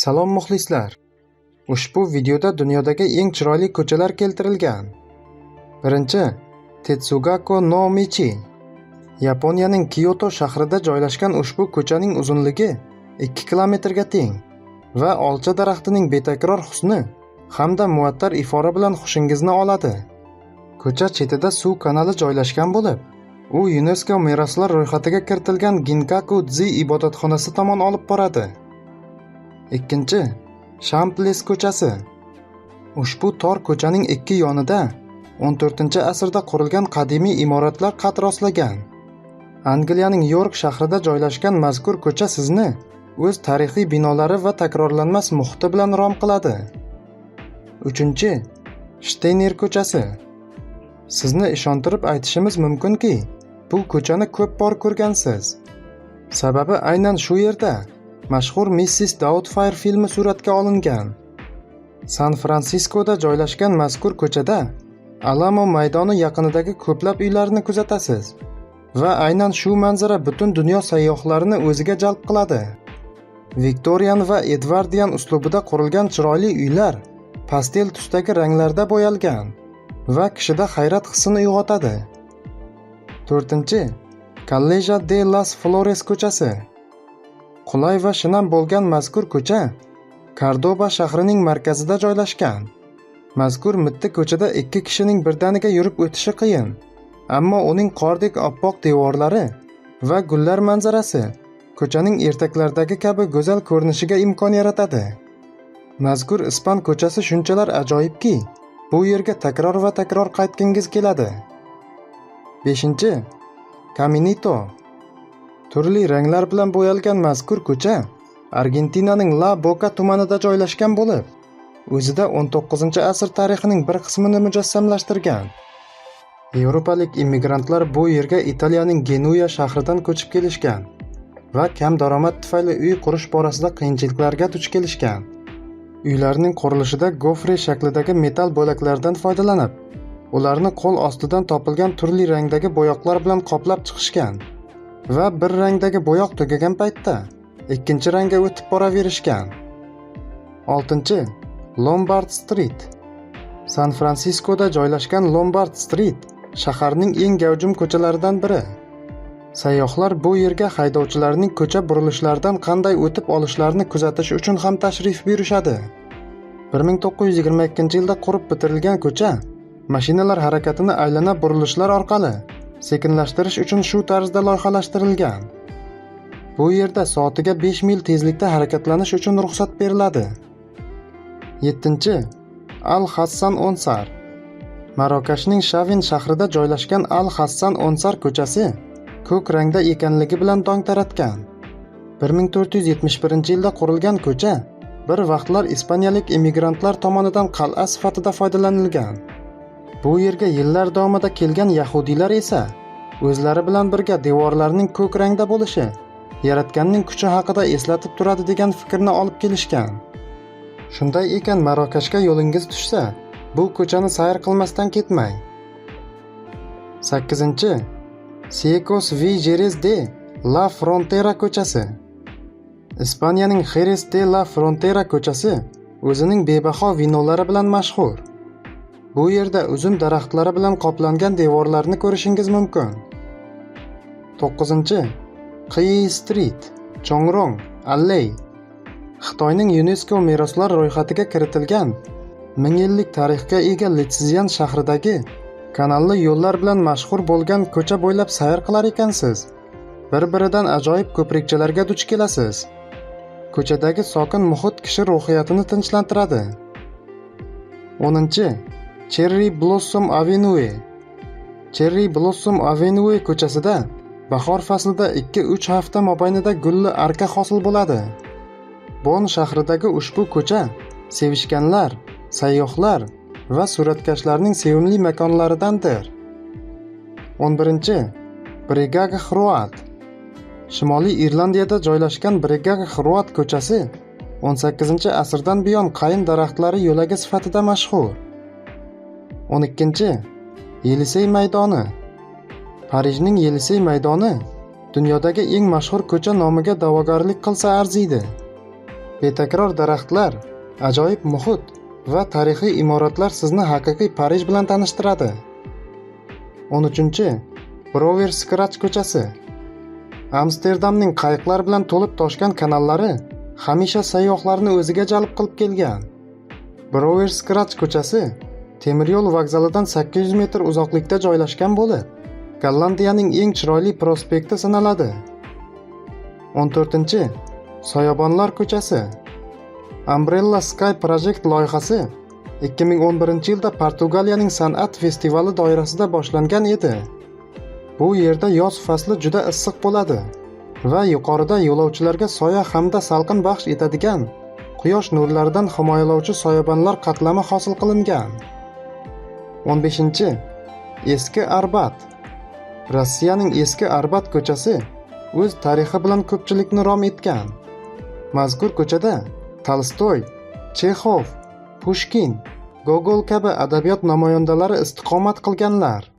Salom muxlislar. Ushbu videoda dunyodagi eng chiroyli ko'chalar keltirilgan. Birinchi Tetsugako no Michi. Yaponiyaning Kyoto shahrida joylashgan ushbu ko'chaning uzunligi 2 kilometrga teng va olcha daraxtining betakror husni hamda muattar ifora bilan hushingizni oladi. Ko'cha chetida suv kanali joylashgan bo'lib, u UNESCO meroslar ro'yxatiga kiritilgan Ginkaku-dzi ibodatxonasi tomon olib boradi. Ikkinchi, Shamples ko'chasi. Ushbu tor ko'chaning ikki yonida 14-asrda qurilgan qadimiy imoratlar qad rostlagan. Angliyaning York shahrida joylashgan mazkur ko'cha sizni o'z tarixiy binolari va takrorlanmas muhiti bilan rom qiladi. Uchinchi, Shteyner ko'chasi. Sizni ishontirib aytishimiz mumkinki, bu ko'chani ko'p bor ko'rgansiz. Sababi aynan shu yerda mashhur Mrs. Doubtfire filmi suratga olingan. San-Fransiskoda joylashgan mazkur ko'chada Alamo maydoni yaqinidagi ko'plab uylarni kuzatasiz va aynan shu manzara butun dunyo sayyohlarini o'ziga jalb qiladi. Viktorian va Edvardian uslubida qurilgan chiroyli uylar pastel tusdagi ranglarda bo'yalgan va kishida hayrat hissini uyg'otadi. 4. Calleja de las Flores ko'chasi. Qulay va shinam bo'lgan mazkur ko'cha kardoba shahrining markazida joylashgan. Mazkur mitti ko'chada ikki kishining birdaniga yurib o'tishi qiyin, ammo uning qordek oppoq devorlari va gullar manzarasi ko'chaning ertaklardagi kabi go'zal ko'rinishiga imkon yaratadi. Mazkur ispan ko'chasi shunchalar ajoyibki, bu yerga takror va takror qaytgingiz keladi. 5. kaminito Turli ranglar bilan bo'yalgan mazkur ko'cha Argentinaning La Boca tumanida joylashgan bo'lib, o'zida 19-asr tarixining bir qismini mujassamlashtirgan. Yevropalik immigrantlar bu yerga Italiyaning Genuya shahridan ko'chib kelishgan va kam daromad tufayli uy qurish borasida qiyinchiliklarga duch kelishgan. Uylarning qurilishida gofre shaklidagi metall bo'laklardan foydalanib, ularni qo'l ostidan topilgan turli rangdagi bo'yoqlar bilan qoplab chiqishgan va bir rangdagi bo'yoq tugagan paytda ikkinchi rangga o'tib boraverishgan. 6. Lombard Street San-Fransiskoda joylashgan Lombard Street shaharning eng gavjum ko'chalaridan biri. Sayyohlar bu yerga haydovchilarning ko'cha burilishlaridan qanday o'tib olishlarini kuzatish uchun ham tashrif buyurishadi. 1922-yilda qurib bitirilgan ko'cha mashinalar harakatini aylana burilishlar orqali sekinlashtirish uchun shu tarzda loyihalashtirilgan. Bu yerda soatiga 5 mil tezlikda harakatlanish uchun ruxsat beriladi. 7. Al Hassan Onsar Marokashning Shavin shahrida joylashgan Al Hassan Onsar ko'chasi ko'k rangda ekanligi bilan tong taratgan. 1471-yilda qurilgan ko'cha bir vaqtlar ispaniyalik immigrantlar tomonidan qal'a sifatida foydalanilgan. Bu yerga yillar davomida kelgan yahudiylar esa o'zlari bilan birga devorlarning ko'k rangda bo'lishi yaratganning kuchi haqida eslatib turadi degan fikrni olib kelishgan. Shunday ekan Marokashga yo'lingiz tushsa, bu ko'chani sayr qilmasdan ketmang. 8. Siekos vi Jerez de la Frontera ko'chasi. Ispaniyaning Jerez de la Frontera ko'chasi o'zining bebaho vinolari bilan mashhur. Bu yerda uzum daraxtlari bilan qoplangan devorlarni ko'rishingiz mumkin. 9. Qiyi Street, Chongrong, Alley. Xitoyning UNESCO meroslar ro'yxatiga kiritilgan ming yillik tarixga ega Litsiyan shahridagi kanalli yo'llar bilan mashhur bo'lgan ko'cha bo'ylab sayr qilar ekansiz. Bir-biridan ajoyib ko'prikchalarga duch kelasiz. Ko'chadagi sokin muhit kishi ruhiyatini tinchlantiradi. 10. Cherry Blossom Avenue Cherry Blossom Avenue ko'chasida bahor faslida 2-3 hafta mobaynida gulli arka hosil bo'ladi. Bon shahridagi ushbu ko'cha sevishganlar, sayyohlar va suratkashlarning sevimli makonlaridandir. 11. Brigaga Xroat Shimoliy Irlandiyada joylashgan Brigaga Xroat ko'chasi 18-asrdan buyon qayin daraxtlari yo'lagi sifatida mashhur. 12. Yelisey maydoni Parijning Yelisey maydoni dunyodagi eng mashhur ko'cha nomiga da'vogarlik qilsa arziydi. betakror daraxtlar ajoyib muhit va tarixiy imoratlar sizni haqiqiy parij bilan tanishtiradi 13. Brower Scratch ko'chasi amsterdamning qayiqlar bilan to'lib toshgan kanallari hamisha sayyohlarni o'ziga jalb qilib kelgan Brower Scratch ko'chasi temiryo'l vokzalidan 800 metr uzoqlikda joylashgan bo'lib gollandiyaning eng chiroyli prospekti sanaladi. 14 soyabonlar ko'chasi. Umbrella sky project loyihasi 2011 yilda portugaliyaning san'at festivali doirasida boshlangan edi. Bu yerda yoz fasli juda issiq bo'ladi va yuqorida yo'lovchilarga soya hamda salqin baxsh etadigan quyosh nurlaridan himoyalovchi soyabonlar qatlami hosil qilingan. 15 eski arbat. Rossiyaning eski arbat ko'chasi o'z tarixi bilan ko'pchilikni rom etgan. Mazkur ko'chada tolstoy chexov pushkin gogol kabi adabiyot namoyandalari istiqomat qilganlar.